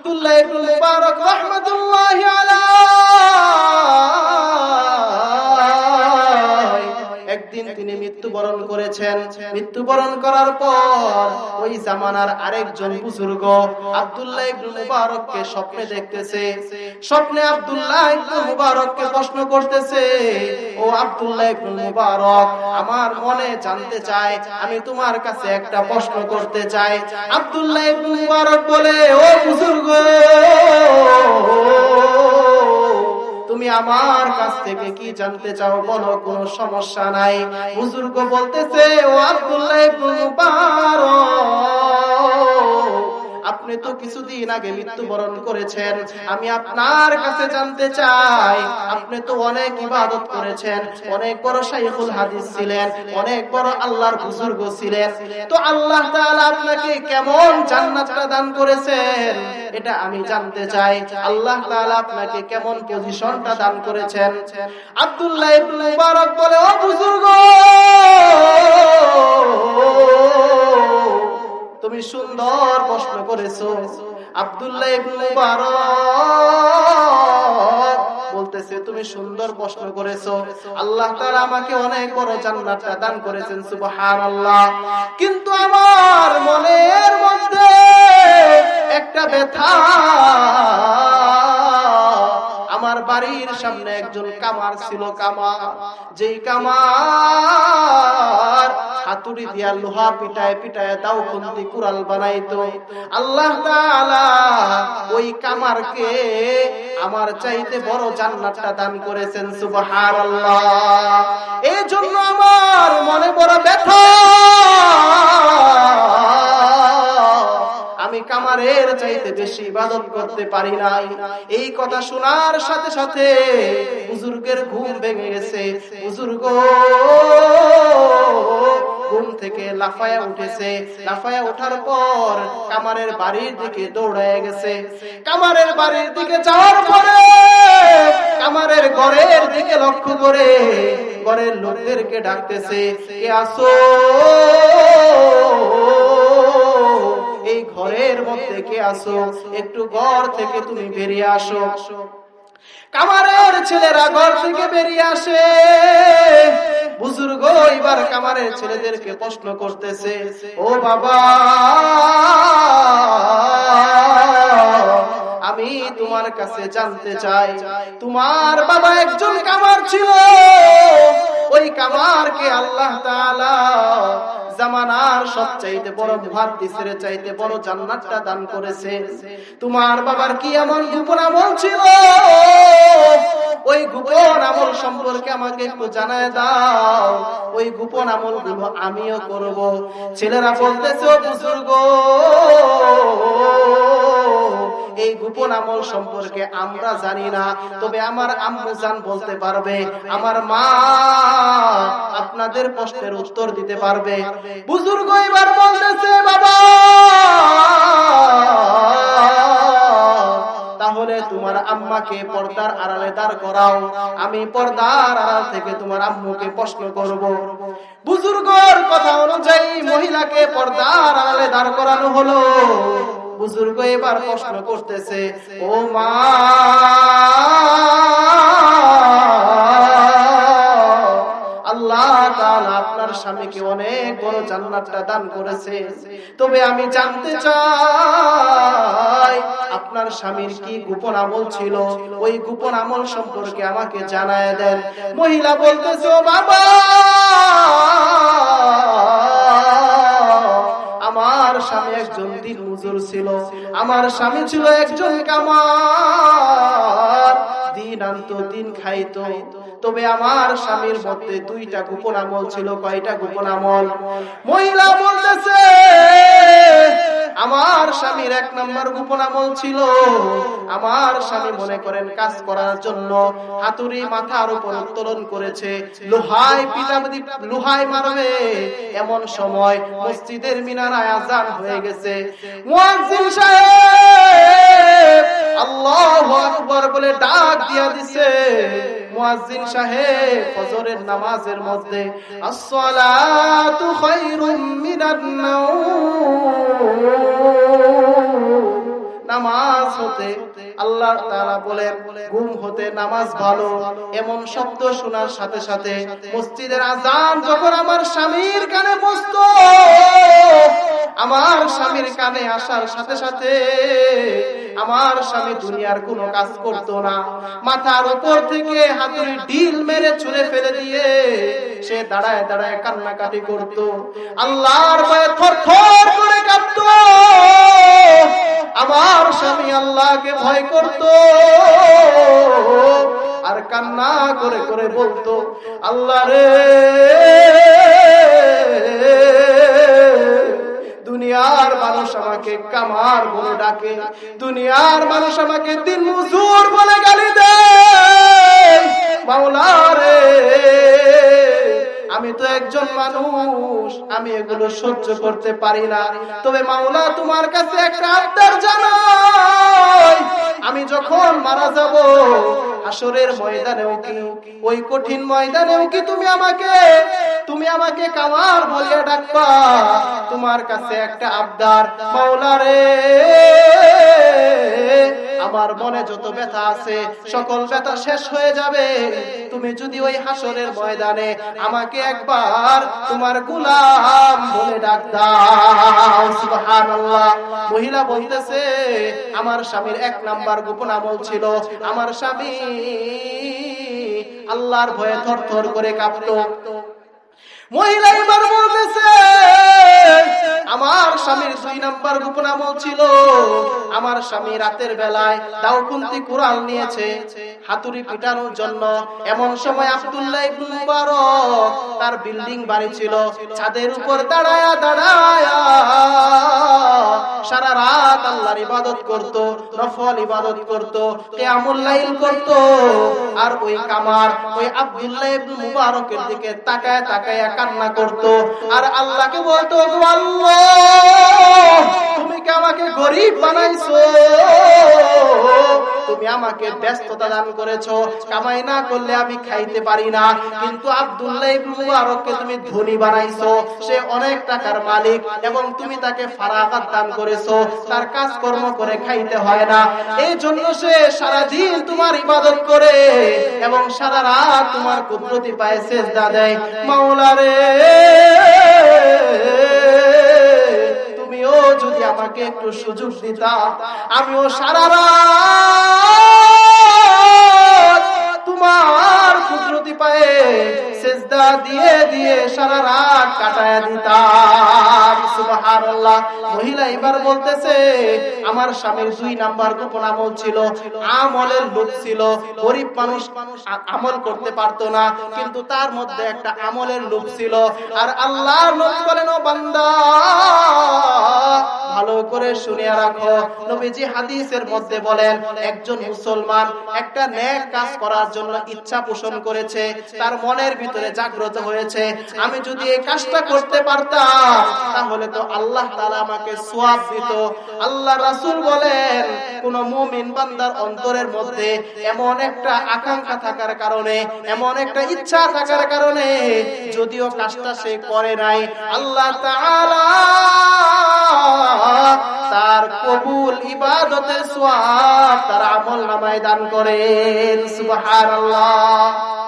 আব্দুল্লাহ ইবনে মুবারক রাহমাতুল্লাহি আলাইহি করেছেন। মৃত্যুবরণ করার পর ওই জামানার আরেকজন বুজুর্গ আব্দুল্লাহ ইবনে মুবারককে স্বপ্নে দেখতেছে। স্বপ্নে আব্দুল্লাহ ইবনে মুবারককে প্রশ্ন করতেছে, ও আব্দুল্লাহ ইবনে মুবারক, আমার মনে জানতে চাই আমি তোমার কাছে একটা প্রশ্ন করতে চাই। আব্দুল্লাহ ইবনে মুবারক বলে, ও বুজুর্গ আমার কাছ থেকে কি জানতে চাও বলো, কোনো সমস্যা নাই। বুজুর্গ বলতেছে, ও আব্দুল্লাহ ইবনে আপনি তো কিছুদিন আগে মৃত্যুবরণ করেছেন। আমি আপনার কাছে জানতে চাই, আপনি তো অনেক ইবাদত করেছেন, অনেক বড় শাইখুল হাদিস ছিলেন, অনেক বড় আল্লাহর বুজুর্গ ছিলেন। তো আল্লাহ আপনাকে কেমন জান্নাতটা দান করেছেন? এটা আমি জানতে চাই। আল্লাহ আপনাকে কেমন পজিশনটা দান করেছেন? আব্দুল্লাহ বলে, ও বুজুর্গ! প্রশ্ন করেছ? আব্দুল্লাহ ইবনে বলতেছে, তুমি সুন্দর প্রশ্ন করেছ। আল্লাহ তাআলা আমাকে অনেক বড় জান্নাতটা দান করেছেন, সুবহানাল্লাহ। কিন্তু আমার মনের মধ্যে একটা ব্যথা। আমার বাড়ির সামনে একজন কামার ছিল, কামার। যেই কামার হাতুড়ি দিয়া লোহা পিটায় পিটায় দাও খুন্তি কুড়াল বানাইতো। আল্লাহ ওই কামারকে আমার চাইতে বড় জান্নাতটা দান করেছেন, সুবহানাল্লাহ। এই জন্য আমার মনে বড় ব্যথা। আমি কামারের চাইতে বেশি ইবাদত করতে পারি নাই। এই কথা শোনার সাথে সাথে বুজুর্গের ঘুম ভেঙে গেছে। ঘুম থেকে লাফায়া উঠেছে। লাফায়া ওঠার পর কামারের বাড়ির দিকে দৌড়ায় গেছে। কামারের বাড়ির দিকে যাওয়ার পরে কামারের ঘরের দিকে লক্ষ্য করে ঘরের লোকদেরকে ডাকতেছে, কে আসো এই ঘরের মধ্যে কে আসো একটু ঘর থেকে তুমি বেরিয়ে আসো। কামারের ছেলেরা ঘর থেকে বেরিয়ে আসে। বুজুর্গ এবার কামারের ছেলেদেরকে প্রশ্ন করতেছে, ও বাবা, আমি তোমার কাছে জানতে চাই, তোমার বাবা একজন কামার ছিল। ওই কামারকে আল্লাহ তাআলা জামানার সবচাইতে বড় মুহাদ্দিসের চাইতে বড় জান্নাতটা দান করেছে। তোমার বাবার কি এমন গোপন আমল ছিল? ওই গোপন আমল সম্পর্কে আমাকে একটু জানায় দাও। ওই গোপন আমলগুলো আমিও করব। ছেলেরা বলতেছে বুজুর্গ, এই গোপন আমল সম্পর্কে আমরা জানি না। তবে আমার আম্মু বলতে পারবে, আমার মা আপনাদের প্রশ্নের উত্তর দিতে পারবে। বুজুর্গ এবার বলতেছে, বাবা তাহলে তোমার আম্মাকে পর্দার আড়ালে দাঁড় করাও। আমি পর্দার আড়াল থেকে তোমার আম্মুকে প্রশ্ন করব। বুজুর্গর কথা অনুযায়ী মহিলাকে পর্দার আড়ালে দাঁড় করানো হলো। বুজুর্গ এবার প্রশ্ন করতেছে, ও মা! আল্লাহ আপনার স্বামীকে অনেক বড় জান্নাতটা দান করেছে। তবে আমি জানতে চাই, আপনার স্বামীর কি গোপন আমল ছিল? ওই গোপন আমল সম্পর্কে আমাকে জানায় দেন। মহিলা বলতেছে, বাবা, আমার স্বামী একজন দিন মজুর ছিল। আমার স্বামী ছিল একজন কামার। দিন আনতো, দিন খাইতো। তবে আমার স্বামীর মধ্যে দুইটা গোপন আমল ছিল। কয়টা গোপন আমল? মহিলা বলতেছে, আমার স্বামীর এক নম্বর গোপন আমল ছিল। আমার স্বামী মনে করেন কাজ করার জন্য হাতুড়ি মাথার উপর উত্তোলন করেছে। লোহায় পিটাপতি লোহায় মারবে। এমন সময় মসজিদের মিনারায় আজান হয়ে গেছে। মুয়াজ্জিন সাহেব আল্লাহু আকবার বলে ডাক দিয়া দিছে। মুয়াজ্জিন সাহেব ফজরের নামাজের মধ্যে, আসসালাতু খায়রুম মিনান নাওম। নামাজ হতে আল্লাহ তাআলা বলেন, ঘুম হতে নামাজ ভালো। এমন শব্দ শোনার সাথে সাথে মসজিদের আজান যখন আমার স্বামীর কানে বসত, আমার স্বামীর কানে আসার সাথে সাথে আমার স্বামী দুনিয়ার কোনো কাজ করতো না। মাথার উপর থেকে হাতুড়ি ঢিল মেরে ছুঁড়ে ফেলে দিয়ে সে দাঁড়ায় দাঁড়ায় কান্নাকাটি করত। আল্লাহর ভয়ে থর করে কাঁদত। আমার স্বামী আল্লাহকে ভয় করত। আর কান্না করে করে বলতো, আল্লাহ রে দুনিয়ার মানুষ আমাকে কামার বলে ডাকে। দুনিয়ার মানুষ আমাকে দিন মজুর বলে গালি দেয়। আমি এগুলো সহ্য করতে পারি না। তবে মাওলা তোমার কাছে একটা আবদার জানাই। আমি যখন মারা যাব আসরের ময়দানেও কি, ওই কঠিন ময়দানেও কি তুমি আমাকে তুমি আমাকে কামার বলিয়া ডাকবা? তোমার কাছে একটা আবদার। মাওলা রে আমার মনে যত ব্যথা আছে, সকল ব্যথা শেষ হয়ে যাবে। তুমি যদি ওই হাসরের ময়দানে আমাকে একবার তোমার গুলাম বলে ডাক দাও। সুবহানাল্লাহ। মহিলা বলতেছে, আমার স্বামীর এক নাম্বার গোপন আমল ছিল। আমার স্বামী আল্লাহর ভয়ে থর থর করে কাঁপতো। মহিলা এবার স্বামীর দুই নাম্বার গোপন আমল ছিল। আমার স্বামী রাতের বেলায় দাউকুন্তি কোরআন নিয়েছে, হাতুড়ি পিটানোর জন্য। এমন সময় আব্দুল্লাহ ইবনে মুবারক তার বিল্ডিং বাড়ি ছিল, ছাদের উপর দাঁড়ায়া দাঁড়ায়া সারা রাত আল্লাহর ইবাদত করত, নফল ইবাদত করত, কিয়ামুল লাইল করত। আর ওই কামার ওই আব্দুল্লাহ ইবনে মুবারকের দিকে তাকায় তাকায় কান্না করত। আর আল্লাহকে বলতো আল্লাহ গরিব বানাইছো। তুমি আমাকে ব্যস্ততা দান করেছ, কামাই না করলে আমি খাইতে পারি না। কিন্তু আব্দুল্লাহ ইবনে মুবারককে তুমি ধনী বানাইছো, সে অনেক টাকার মালিক এবং তুমি তাকে ফারাগাত দান করেছ, তার কাজকর্ম করে খাইতে হয় না। এই জন্য সে সারা দিন তোমার ইবাদত করে এবং সারা রাত তোমার কুদরতি পায়ে সেজদা দেয়। মাওলা রে! যদি আমাকে একটু সুযোগ দিতা আমিও সারা রাত তোমার কুদরতি পায়ে সেজদা দিয়ে দিয়ে সারা রাত কাটায় দিতাম। সুবহানাল্লাহ। মহিলা এবার বলতেছে, আমার স্বামীর দুই নাম্বার গোপন আমল ছিল, আমলের লোক ছিল। গরিব মানুষ আ- আমল করতে পারতো না, কিন্তু তার মধ্যে একটা আমলের লোক ছিল। আর আল্লাহর নবী বলেন, ও বান্দা, ভালো করে শুনিয়া রাখো। নবীজি হাদিসের মধ্যে বলেন, একজন মুসলমান একটা নেক কাজ করার জন্য ইচ্ছা পোষণ করেছে, তার মনের ভিতরে জাগ্রত হয়েছে, আমি যদি এই কাজটা করতে পারতাম, তাহলে তো আল্লাহ তাআলা আমাকে সোয়াব দিত। আল্লাহ রাসূল বলেন, কোন মুমিন বান্দার অন্তরের মধ্যে এমন একটা আকাঙ্ক্ষা থাকার কারণে, এমন একটা ইচ্ছা থাকার কারণে যদিও কাজটা সে করে নাই, আল্লাহ তার কবুল ইবাদতের সোয়াব তার আমল নামায় দান করেন, সুবহানাল্লাহ।